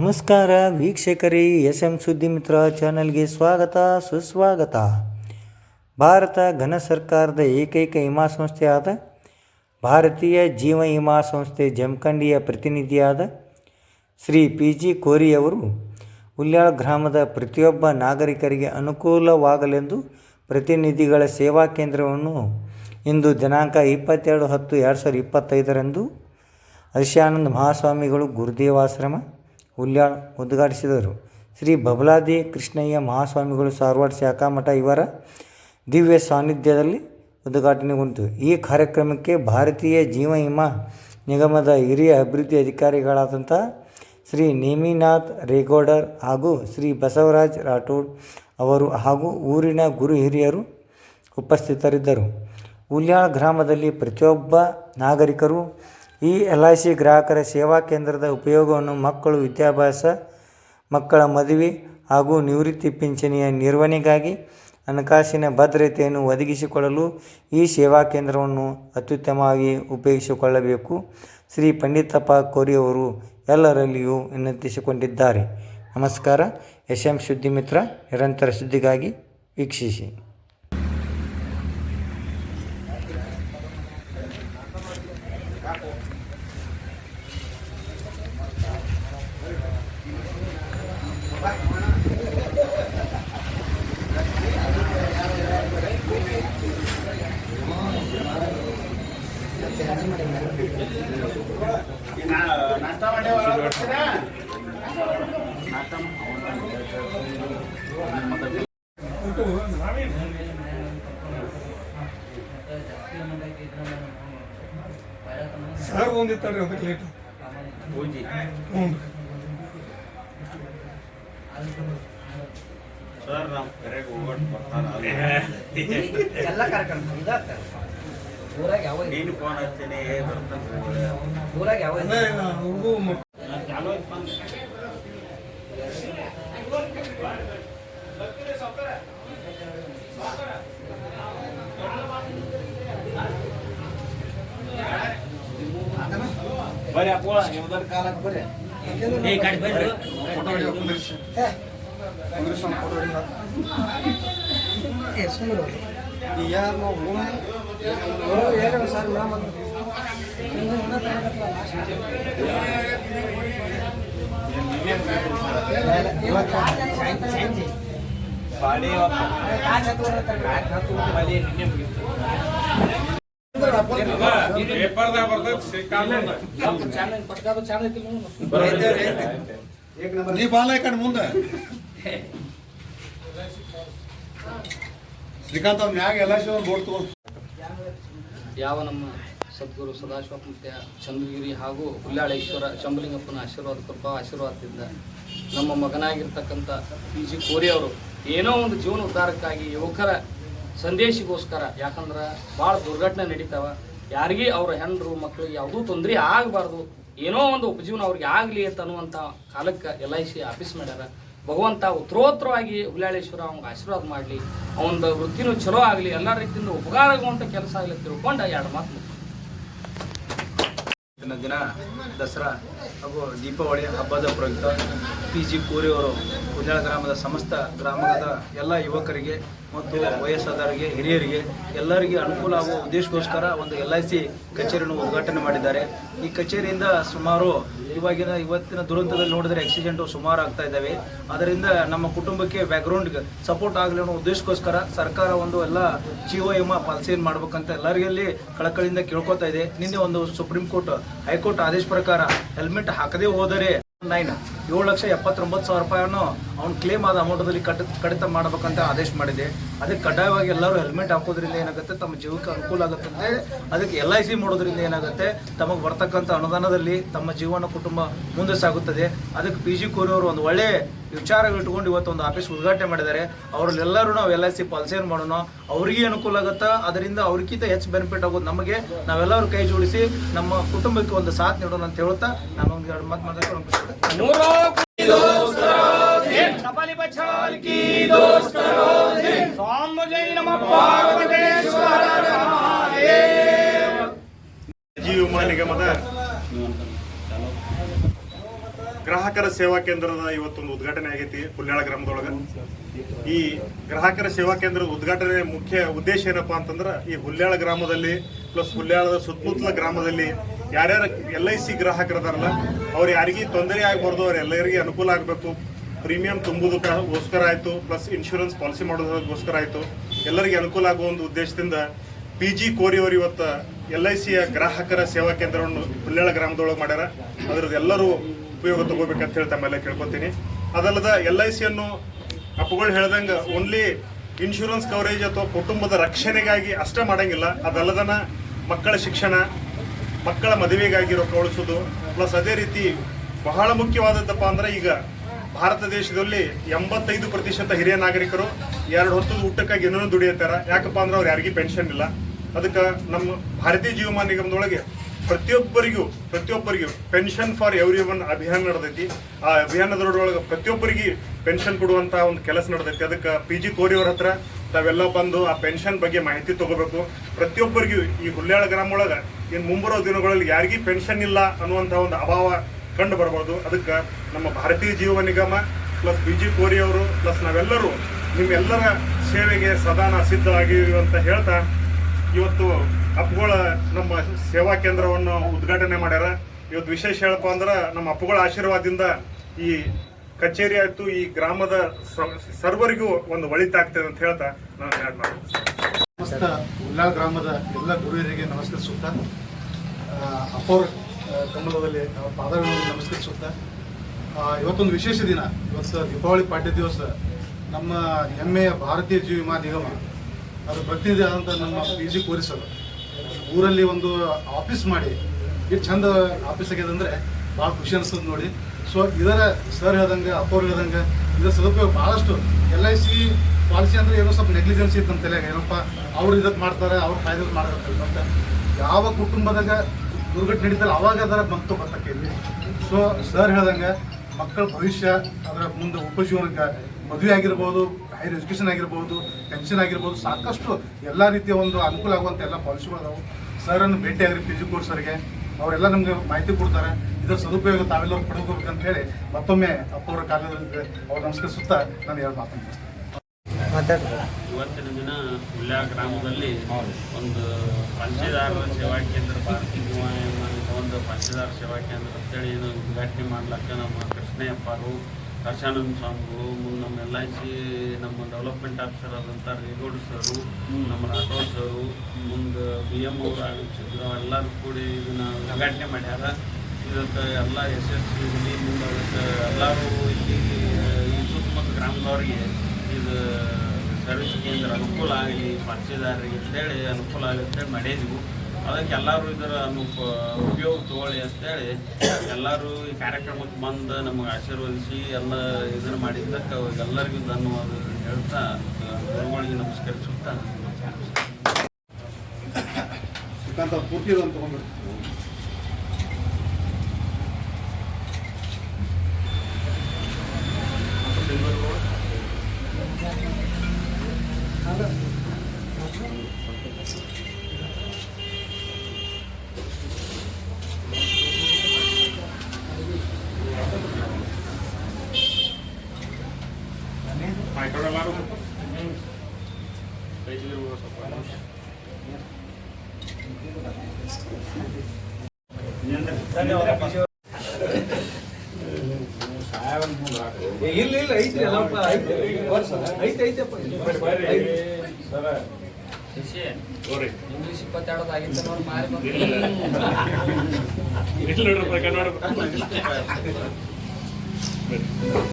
ನಮಸ್ಕಾರ ವೀಕ್ಷಕರೇ S M ಸುದ್ದಿ ಮಿತ್ರ ಚಾನಲ್ಗೆ ಸ್ವಾಗತ, ಸುಸ್ವಾಗತ. ಭಾರತ ಘನ ಸರ್ಕಾರದ ಏಕೈಕ ವಿಮಾ ಸಂಸ್ಥೆಯಾದ ಭಾರತೀಯ ಜೀವ ವಿಮಾ ಸಂಸ್ಥೆ ಜಮಖಂಡಿಯ ಪ್ರತಿನಿಧಿಯಾದ ಶ್ರೀ ಪಿ ಜಿ ಕೋರಿಯವರು ಉಲ್ಯಾಳ ಗ್ರಾಮದ ಪ್ರತಿಯೊಬ್ಬ ನಾಗರಿಕರಿಗೆ ಅನುಕೂಲವಾಗಲೆಂದು ಪ್ರತಿನಿಧಿಗಳ ಸೇವಾ ಕೇಂದ್ರವನ್ನು ಇಂದು ದಿನಾಂಕ ಇಪ್ಪತ್ತೆರಡು ಹತ್ತು ಎರಡು ಸಾವಿರದ ಇಪ್ಪತ್ತೈದರಂದು ಹರ್ಷಾನಂದ ಮಹಾಸ್ವಾಮಿಗಳು ಗುರುದೇವಾಶ್ರಮ ಉಲ್ಯಾಳ್ ಉದ್ಘಾಟಿಸಿದರು. ಶ್ರೀ ಬಬಲಾದಿ ಕೃಷ್ಣಯ್ಯ ಮಹಾಸ್ವಾಮಿಗಳು ಸಾರ್ವಾಡ್ ಶಾಖಾ ಮಠ ಇವರ ದಿವ್ಯ ಸಾನ್ನಿಧ್ಯದಲ್ಲಿ ಉದ್ಘಾಟನೆಗೊಂಡಿತು. ಈ ಕಾರ್ಯಕ್ರಮಕ್ಕೆ ಭಾರತೀಯ ಜೀವ ವಿಮಾ ನಿಗಮದ ಹಿರಿಯ ಅಭಿವೃದ್ಧಿ ಅಧಿಕಾರಿಗಳಾದಂಥ ಶ್ರೀ ನೇಮಿನಾಥ್ ರೇಗೋಡರ್ ಹಾಗೂ ಶ್ರೀ ಬಸವರಾಜ್ ರಾಠೋಡ್ ಅವರು ಹಾಗೂ ಊರಿನ ಗುರು ಹಿರಿಯರು ಉಪಸ್ಥಿತರಿದ್ದರು. ಉಲ್ಯಾಳ ಗ್ರಾಮದಲ್ಲಿ ಪ್ರತಿಯೊಬ್ಬ ನಾಗರಿಕರು ಈ ಎಲ್ ಐ ಸಿ ಗ್ರಾಹಕರ ಸೇವಾ ಕೇಂದ್ರದ ಉಪಯೋಗವನ್ನು ಮಕ್ಕಳು, ವಿದ್ಯಾಭ್ಯಾಸ ಮಕ್ಕಳ ಮದುವೆ ಹಾಗೂ ನಿವೃತ್ತಿ ಪಿಂಚಣಿಯ ನಿರ್ವಹಣೆಗಾಗಿ ಹಣಕಾಸಿನ ಭದ್ರತೆಯನ್ನು ಒದಗಿಸಿಕೊಳ್ಳಲು ಈ ಸೇವಾ ಕೇಂದ್ರವನ್ನು ಅತ್ಯುತ್ತಮವಾಗಿ ಉಪಯೋಗಿಸಿಕೊಳ್ಳಬೇಕು. ಶ್ರೀ ಪಂಡಿತಪ್ಪ ಕೋರಿಯವರು ಎಲ್ಲರಲ್ಲಿಯೂ ವಿನಂತಿಸಿಕೊಂಡಿದ್ದಾರೆ. ನಮಸ್ಕಾರ. ಎಸ್ ಎಂ ಸುದ್ದಿ ಮಿತ್ರ ನಿರಂತರ ಸುದ್ದಿಗಾಗಿ ವೀಕ್ಷಿಸಿ. ಸರ್ ಒಂದಿತ್ತಾಡ್ರಿ ಅದಕ್ಕೆ ಲೇಟ್ ಹ್ಞೂ. ಸರ್ ನಮ್ಮ ಕರೆಗೆ ಹೋಗೋಟ್ ಬರ್ತಾನೆ ಎಲ್ಲ ಕಾರ್ಯಕ್ರಮ ಇದಾಗ್ತಾರೆ ಊರಾಗ ಯಾವ ನೀನು ಫೋನ್ ಹಚ್ತೀನಿ ಬರ್ತಾನೆ ಊರಾಗ ಯಾವ ಅದೇ ಅವ್ರಿಗೂ ಮ- ಚಾಲೋ ಐತ್ ಬಂದ್ ಬರ್ರಿ ಅಪ್ಪ ಯಾವ್ದಾರ ಕಾಲಕ್ಕೆ ಬರ್ರಿ ಏ ಗಾಡಿ ಬರ್ರಿ ಏ ಸುಮ್ಮನೆ ಏನು ಸರ್ ಮೇಡಮ್ ಬಾಡಿ ಬಲಿ ನಿನ್ನೆ ಮುಗಿತು ಪೇಪರ್ದಾಗ ಬರ್ತೈತೆ ಶ್ರೀಕಾಂತ್ ನೀ ಬಾಲ ಕಣ್ ಮುಂದೆ. ಶ್ರೀಕಾಂತ್ ಅವ್ನ ಮ್ಯಾಗ ಎಲ್ಲ ಶಿವ ಬೋರ್ಡ್ ತಗೊಂಡು ಯಾವ ನಮ್ಮ ಸದ್ಗುರು ಸದಾಶಿವ ಮುಖ್ಯ ಚಂದ್ರಗಿರಿ ಹಾಗೂ ಹುಲ್ಲಾಳೇಶ್ವರ ಚಂಬಲಿಂಗಪ್ಪನ ಆಶೀರ್ವಾದ ಕೃಪಾ ಆಶೀರ್ವಾದದಿಂದ ನಮ್ಮ ಮಗನಾಗಿರ್ತಕ್ಕಂಥ ಪಿ ಜಿ ಕೋರಿ ಅವರು ಏನೋ ಒಂದು ಜೀವನ ಉದ್ಧಾರಕ್ಕಾಗಿ ಯುವಕರ ಸಂದೇಶಕ್ಕೋಸ್ಕರ ಯಾಕಂದ್ರೆ ಭಾಳ ದುರ್ಘಟನೆ ನಡೀತಾವ. ಯಾರಿಗೂ ಅವ್ರ ಹೆಂಡರು ಮಕ್ಕಳಿಗೆ ಯಾವುದೂ ತೊಂದರೆ ಆಗಬಾರ್ದು. ಏನೋ ಒಂದು ಉಪಜೀವನ ಅವ್ರಿಗೆ ಆಗಲಿ ಅಂತ ಅನ್ನುವಂಥ ಕಾಲಕ್ಕೆ ಎಲ್ ಐ ಸಿ ಆಫೀಸ್ ಮಾಡ್ಯಾರ. ಭಗವಂತ ಉತ್ತರೋತ್ತರವಾಗಿ ಹುಲ್ಯಾಳೇಶ್ವರ ಅವ್ನಿಗೆ ಆಶೀರ್ವಾದ ಮಾಡಲಿ. ಅವನ ವೃತ್ತಿನೂ ಚಲೋ ಆಗಲಿ, ಎಲ್ಲ ರೀತಿಯಿಂದ ಉಪಕಾರ ಆಗುವಂಥ ಕೆಲಸ ಆಗಲಿ ತಿಳ್ಕೊಂಡು ಎರಡು ಮಾತು. ದಿನ ದಿನ ದಸರಾ ಹಾಗೂ ದೀಪಾವಳಿ ಹಬ್ಬದ ಪ್ರಯುಕ್ತ ಪಿ ಜಿ ಕೋರಿಯವರು ಕುಂಜಾಳ ಗ್ರಾಮದ ಸಮಸ್ತ ಗ್ರಾಮದ ಎಲ್ಲ ಯುವಕರಿಗೆ ಮತ್ತು ವಯಸ್ಸಾದವರಿಗೆ, ಹಿರಿಯರಿಗೆ ಎಲ್ಲರಿಗೆ ಅನುಕೂಲ ಆಗುವ ಉದ್ದೇಶಕ್ಕೋಸ್ಕರ ಒಂದು ಎಲ್ ಐ ಸಿ ಕಚೇರಿಯನ್ನು ಉದ್ಘಾಟನೆ ಮಾಡಿದ್ದಾರೆ. ಈ ಕಚೇರಿಯಿಂದ ಸುಮಾರು ಇವಾಗಿನ ಇವತ್ತಿನ ದುರಂತದಲ್ಲಿ ನೋಡಿದ್ರೆ ಆಕ್ಸಿಡೆಂಟು ಸುಮಾರು ಆಗ್ತಾ ಇದ್ದಾವೆ. ಅದರಿಂದ ನಮ್ಮ ಕುಟುಂಬಕ್ಕೆ ಬ್ಯಾಕ್ಗ್ರೌಂಡ್ ಸಪೋರ್ಟ್ ಆಗಲಿ ಅನ್ನೋ ಉದ್ದೇಶಕ್ಕೋಸ್ಕರ ಸರ್ಕಾರ ಒಂದು ಎಲ್ಲ ಜೀವ ವಿಮಾ ಪಾಲಿಸಿಯನ್ನು ಮಾಡ್ಬೇಕಂತ ಎಲ್ಲರಿಗಲ್ಲಿ ಕಳಕಳಿಯಿಂದ ಕೇಳ್ಕೊತಾ ಇದೆ. ನಿನ್ನೆ ಒಂದು ಸುಪ್ರೀಂ ಕೋರ್ಟ್ ಹೈಕೋರ್ಟ್ ಆದೇಶ ಪ್ರಕಾರ ಹೆಲ್ಮೆಟ್ ಹಾಕದೇ ಹೋದರೆ ನೈನ್ ಏಳು ಲಕ್ಷ ಎಪ್ಪತ್ತೊಂಬತ್ತು ಸಾವಿರ ರೂಪಾಯಿಯನ್ನು ಅವ್ನು ಕ್ಲೇಮ್ ಆದ ಅಮೌಂಟದಲ್ಲಿ ಕಟ್, ಕಡಿತ ಮಾಡಬೇಕಂತ ಆದೇಶ ಮಾಡಿದೆ. ಅದಕ್ಕೆ ಕಡ್ಡಾಯವಾಗಿ ಎಲ್ಲರೂ ಹೆಲ್ಮೆಟ್ ಹಾಕೋದ್ರಿಂದ ಏನಾಗುತ್ತೆ? ತಮ್ಮ ಜೀವಕ್ಕೆ ಅನುಕೂಲ ಆಗುತ್ತೆ ಅಂತ ಅದಕ್ಕೆ ಎಲ್ ಐ ಸಿ ಮಾಡೋದ್ರಿಂದ ಏನಾಗುತ್ತೆ? ತಮಗೆ ಬರ್ತಕ್ಕಂಥ ಅನುದಾನದಲ್ಲಿ ತಮ್ಮ ಜೀವನ ಕುಟುಂಬ ಮುಂದೆ ಸಾಗುತ್ತದೆ. ಅದಕ್ಕೆ ಪಿ ಜಿ ಕೋರಿಯವರು ಒಂದು ಒಳ್ಳೆ ಇಟ್ಕೊಂಡು ಇವತ್ತು ಒಂದು ಆಫೀಸ್ ಉದ್ಘಾಟನೆ ಮಾಡಿದ್ದಾರೆ. ಅವರಲ್ಲೆಲ್ಲರೂ ನಾವು ಎಲ್ ಐ ಸಿ ಪಾಲಿಸಿಯನ್ನು ಮಾಡೋಣ? ಅವ್ರಿಗೆ ಅನುಕೂಲ ಆಗುತ್ತಾ? ಅದರಿಂದ ಅವ್ರಿಗಿಂತ ಹೆಚ್ಚು ಬೆನಿಫಿಟ್ ಆಗೋದು ನಮಗೆ. ನಾವೆಲ್ಲರೂ ಕೈ ಜೋಡಿಸಿ ನಮ್ಮ ಕುಟುಂಬಕ್ಕೆ ಒಂದು ಸಾಥ್ ನೀಡೋಣ ಅಂತ ಹೇಳುತ್ತಾ? ನಾನು ಒಂದು ಎರಡು ಮಾತು ಮಾತಾಡ್ಕೊಂಡು ಕಪಾಲಿ ಬಚಾಲ್ ಕಿ ಸ್ವಾಮ ಪಾರ್ವತೇಶ್ವರ ಮಹಾದೇವ ಜೀವ ವಿಮಾ ನಿಗಮದ ಗ್ರಾಹಕರ ಸೇವಾ ಕೇಂದ್ರದ ಇವತ್ತೊಂದು ಉದ್ಘಾಟನೆ ಆಗೈತಿ ಹುಲ್ಯಾಳ ಗ್ರಾಮದೊಳಗ. ಈ ಗ್ರಾಹಕರ ಸೇವಾ ಕೇಂದ್ರದ ಉದ್ಘಾಟನೆ ಮುಖ್ಯ ಉದ್ದೇಶ ಏನಪ್ಪಾ ಅಂತಂದ್ರ ಈ ಹುಲ್ಯಾಳ ಗ್ರಾಮದಲ್ಲಿ ಪ್ಲಸ್ ಹುಲ್ಯಾಳದ ಸುತ್ತಮುತ್ತಲ ಗ್ರಾಮದಲ್ಲಿ ಯಾರ್ಯಾರ ಎಲ್ ಐ ಸಿ ಗ್ರಾಹಕರದಾರಲ್ಲ, ಅವ್ರು ಯಾರಿಗೂ ತೊಂದರೆ ಆಗಬಾರ್ದು, ಅವ್ರ ಎಲ್ಲರಿಗೆ ಅನುಕೂಲ ಆಗಬೇಕು. ಪ್ರೀಮಿಯಂ ತುಂಬುದಕ್ಕೋಸ್ಕರ ಆಯಿತು ಪ್ಲಸ್ ಇನ್ಶೂರೆನ್ಸ್ ಪಾಲಿಸಿ ಮಾಡೋದಕ್ಕೋಸ್ಕರ ಆಯಿತು. ಎಲ್ಲರಿಗೆ ಅನುಕೂಲ ಆಗುವ ಒಂದು ಉದ್ದೇಶದಿಂದ ಪಿ ಜಿ ಕೋರಿಯವರು ಇವತ್ತು ಎಲ್ ಐ ಸಿಯ ಗ್ರಾಹಕರ ಸೇವಾ ಕೇಂದ್ರವನ್ನು ಹುಲ್ಲೇಳ ಗ್ರಾಮದೊಳಗೆ ಮಾಡ್ಯಾರ. ಅದರದ್ದು ಎಲ್ಲರೂ ಉಪಯೋಗ ತಗೋಬೇಕಂತ ಹೇಳಿ ತಮ್ಮೆಲ್ಲ ಕೇಳ್ಕೊತೀನಿ. ಅದಲ್ಲದ ಎಲ್ ಐ ಸಿಯನ್ನು ಅಪ್ಪುಗಳು ಹೇಳ್ದಂಗೆ ಓನ್ಲಿ ಇನ್ಶೂರೆನ್ಸ್ ಕವರೇಜ್ ಅಥವಾ ಕುಟುಂಬದ ರಕ್ಷಣೆಗಾಗಿ ಅಷ್ಟೇ ಮಾಡಂಗಿಲ್ಲ. ಅದಲ್ಲದನ ಮಕ್ಕಳ ಶಿಕ್ಷಣ, ಮಕ್ಕಳ ಮದುವೆಗಾಗಿ ರೊಕ್ಕ ಉಳಿಸೋದು ಪ್ಲಸ್ ಅದೇ ರೀತಿ ಬಹಳ ಮುಖ್ಯವಾದದ್ದಪ್ಪ ಅಂದ್ರೆ ಈಗ ಭಾರತ ದೇಶದಲ್ಲಿ ಎಂಬತ್ತೈದು ಪ್ರತಿಶತ ಹಿರಿಯ ನಾಗರಿಕರು ಎರಡು ಹೊತ್ತು ಊಟಕ್ಕಾಗಿ ಏನೋ ದುಡಿಯತ್ತಾರ. ಯಾಕಪ್ಪ ಅಂದ್ರೆ ಅವ್ರು ಯಾರಿಗೂ ಪೆನ್ಷನ್ ಇಲ್ಲ. ಅದಕ್ಕೆ ನಮ್ಮ ಭಾರತೀಯ ಜೀವಮಾನ ನಿಗಮದೊಳಗೆ ಪ್ರತಿಯೊಬ್ಬರಿಗೂ ಪ್ರತಿಯೊಬ್ಬರಿಗೂ ಪೆನ್ಷನ್ ಫಾರ್ ಎವ್ರಿ ಒನ್ ಅಭಿಯಾನ ನಡೆದೈತಿ. ಆ ಅಭಿಯಾನದೊಳಗೆ ಪ್ರತಿಯೊಬ್ಬರಿಗೆ ಪೆನ್ಷನ್ ಕೊಡುವಂತಹ ಒಂದು ಕೆಲಸ ನಡೆದೈತಿ. ಅದಕ್ಕೆ ಪಿ ಜಿ ಕೋರಿಯವ್ರ ಹತ್ರ ತಾವೆಲ್ಲ ಬಂದು ಆ ಪೆನ್ಷನ್ ಬಗ್ಗೆ ಮಾಹಿತಿ ತಗೋಬೇಕು. ಪ್ರತಿಯೊಬ್ಬರಿಗೂ ಈ ಹುಲ್ಯಾಳ ಗ್ರಾಮ ಒಳಗೆ ಇನ್ನು ಮುಂಬರೋ ದಿನಗಳಲ್ಲಿ ಯಾರಿಗೂ ಪೆನ್ಷನ್ ಇಲ್ಲ ಅನ್ನುವಂಥ ಒಂದು ಅಭಾವ ಕಂಡು ಬರ್ಬೋದು. ಅದಕ್ಕೆ ನಮ್ಮ ಭಾರತೀಯ ಜೀವ ನಿಗಮ ಪ್ಲಸ್ ಬಿ ಜಿ ಕೋರಿ ಅವರು ಪ್ಲಸ್ ನಾವೆಲ್ಲರೂ ನಿಮ್ಮೆಲ್ಲರ ಸೇವೆಗೆ ಸದಾನ ಸಿದ್ಧವಾಗಿವಿ ಅಂತ ಹೇಳ್ತಾ ಇವತ್ತು ಅಪ್ಪುಗಳ ನಮ್ಮ ಸೇವಾ ಕೇಂದ್ರವನ್ನು ಉದ್ಘಾಟನೆ ಮಾಡ್ಯಾರ. ಇವತ್ತು ವಿಶೇಷ ಹೇಳಪ್ಪ ಅಂದ್ರೆ ನಮ್ಮ ಅಪ್ಪುಗಳ ಆಶೀರ್ವಾದದಿಂದ ಈ ಕಚೇರಿ ಆಯಿತು ಈ ಗ್ರಾಮದ ಸರ್ವರಿಗೂ ಒಂದು ಒಳಿತಾಗ್ತದೆ ಅಂತ ಹೇಳ್ತಾ ನಾನು ಹೇಳ್ ಮಾಡ್ತೀನಿ. ಸಮಸ್ತ ಉಲ್ಲಾ ಗ್ರಾಮದ ಎಲ್ಲ ಗುರುವರಿಗೆ ನಮಸ್ಕರಿಸುತ್ತಾ ಆ, ಕಮಲದಲ್ಲಿ ಪಾದಗಳನ್ನು ನಮಸ್ಕರಿಸುತ್ತಾ ಇವತ್ತೊಂದು ವಿಶೇಷ ದಿನ, ಇವತ್ತು ದೀಪಾವಳಿ ಪಾಠ್ಯ ದಿವಸ, ನಮ್ಮ ಹೆಮ್ಮೆಯ ಭಾರತೀಯ ಜೀವ ವಿಮಾ ನಿಗಮ, ಅದು ಪ್ರತಿನಿಧಿ ಆದಂಥ ನಮ್ಮ ಪಿ ಜಿ ಕೋರಿಸಲು ಊರಲ್ಲಿ ಒಂದು ಆಫೀಸ್ ಮಾಡಿ ಎಷ್ಟು ಚಂದ ಆಫೀಸ್ ಆಗಿದೆ ಅಂದರೆ ಭಾಳ ಖುಷಿ ಅನಿಸ್ತದೆ ನೋಡಿ. ಸೊ ಇದರ ಸರ್ ಹೇಳ್ದಂಗೆ, ಅಪ್ಪವ್ರು ಹೇಳ್ದಂಗೆ, ಇದರ ಸದುಪಯೋಗ ಭಾಳಷ್ಟು. ಎಲ್ ಐ ಸಿ ಪಾಲಿಸಿ ಅಂದ್ರೆ ಏನೋ ಸ್ವಲ್ಪ ನೆಗ್ಲಿಜೆನ್ಸಿ ಇತ್ತು ನಮ್ಮ ತಲೆಯಾಗ, ಏನಪ್ಪ, ಅವ್ರು ಇದಕ್ಕೆ ಮಾಡ್ತಾರೆ, ಅವ್ರು ಕಾಯ್ದೆ ಮಾಡ್ತಾರೆ ಅಂತ ಯಾವ ಕುಟುಂಬದಾಗ ದುರ್ಘಟನೆ ನಡೀತಲ್ಲ, ಅವಾಗ ಅದರ ಬಂತು ಬರ್ತಕ್ಕೆ ಇಲ್ಲಿ ಸೊ ಸರ್ ಹೇಳ್ದಂಗೆ ಮಕ್ಕಳ ಭವಿಷ್ಯ, ಅದರ ಮುಂದೆ ಉಪಜೀವನಕ್ಕೆ ಮದುವೆ ಆಗಿರ್ಬೋದು ಹೈರ್ ಎಜುಕೇಷನ್ ಆಗಿರ್ಬೋದು ಪೆನ್ಷನ್ ಆಗಿರ್ಬೋದು, ಸಾಕಷ್ಟು ಎಲ್ಲ ರೀತಿಯ ಒಂದು ಅನುಕೂಲ ಆಗುವಂಥ ಎಲ್ಲ ಪಾಲಿಸಿಗಳು ಅದಾವೆ ಸರನ್ನು ಭೇಟಿ ಆಗಿರಿ ಪಿ ಜಿ ಕೋರ್ಸ್ ಅವರೆಲ್ಲ ನಮಗೆ ಮಾಹಿತಿ ಕೊಡ್ತಾರೆ. ಇದರ ಸದುಪಯೋಗ ತಾವೆಲ್ಲರೂ ಪಡೆದುಕೋಬೇಕಂತ ಹೇಳಿ ಮತ್ತೊಮ್ಮೆ ಅಪ್ಪವರ ಕಾಲದಲ್ಲಿ ಅವ್ರು ನಮಸ್ಕರಿಸುತ್ತಾ ನಾನು ಎರಡು ಮಾತನ್ನು. ಇವತ್ತಿನ ದಿನ ಹುಲ್ಯ ಗ್ರಾಮದಲ್ಲಿ ಒಂದು ಪಂಚದಾರರ ಸೇವಾ ಕೇಂದ್ರ, ಭಾರತೀಯ ಒಂದು ಪಂಚದಾರ ಸೇವಾ ಕೇಂದ್ರ ಅಂತೇಳಿ ಏನು ಉದ್ಘಾಟನೆ ಮಾಡ್ಲಿಕ್ಕೆ ನಮ್ಮ ಕೃಷ್ಣಯ್ಯಪ್ಪರು ದರ್ಶಾನಂದ ಸ್ವಾಮಿಗಳು ಮುಂದೆ ನಮ್ಮ ಎಲ್ ಐ ಸಿ ನಮ್ಮ ಡೆವಲಪ್ಮೆಂಟ್ ಆಫೀಸರ್ ಆದಂಥ ರೇಗೌಡ ಸರು, ನಮ್ಮ ರಾಠೋಡ್ ಸರು, ಮುಂದೆ ಬಿ ಎಂ ಅವರು ಆಗಮಿಸಿದ್ರು ಎಲ್ಲರೂ ಕೂಡಿ ಇದನ್ನು ಉದ್ಘಾಟನೆ ಮಾಡ್ಯಾರ. ಇದಕ್ಕೆ ಎಲ್ಲ ಸಿ ಇಲ್ಲಿ ಮುಂದೆ ಎಲ್ಲರೂ ಇಲ್ಲಿ ಈ ಸುತ್ತಮುತ್ತ ಗ್ರಾಮದವ್ರಿಗೆ ಇದು ಸರ್ವಿಸ್ ಕೇಂದ್ರ ಅನುಕೂಲ ಆಗಲಿ ಪರಿಚಯದಾರರಿಗೆ ಅಂತೇಳಿ ಅನುಕೂಲ ಆಗಲಿ ಅಂತೇಳಿ ಮಾಡಿದ್ವಿ. ಅದಕ್ಕೆ ಎಲ್ಲರೂ ಇದರ ಅನುಪ, ಉಪಯೋಗ ತಗೊಳ್ಳಿ ಅಂತೇಳಿ ಎಲ್ಲರೂ ಈ ಕಾರ್ಯಕ್ರಮಕ್ಕೆ ಬಂದು ನಮಗೆ ಆಶೀರ್ವದಿಸಿ ಎಲ್ಲ ಇದನ್ನು ಮಾಡಿದ್ದಕ್ಕೆ ಎಲ್ಲರಿಗೂ ಧನ್ಯವಾದ ಹೇಳ್ತಾ, ಗುರುಗಳಿಗೆ ನಮಸ್ಕರಿಸುತ್ತಾ ಸುಖಾಂತ ಪೂರ್ತಿ ಅಂತ ತೊಗೊಂಡ್ಬಿಡ್ತೀನಿ ಎಲ್ಲರೂ ಇಲ್ಲ ಇಲ್ಲ ಐತ್ರಿ ಅಲ್ಲಪ್ಪ ಐತೆ ಐತಿ ಐತಪ್ಪ ಇಂಗ್ಲೀಷ್ ಇಪ್ಪತ್ತೆರಡು ಆಗಿತ್ತು ನೋಡಿ ಮಾರಿ ನೋಡ್ರಿ ಕನ್ನಡ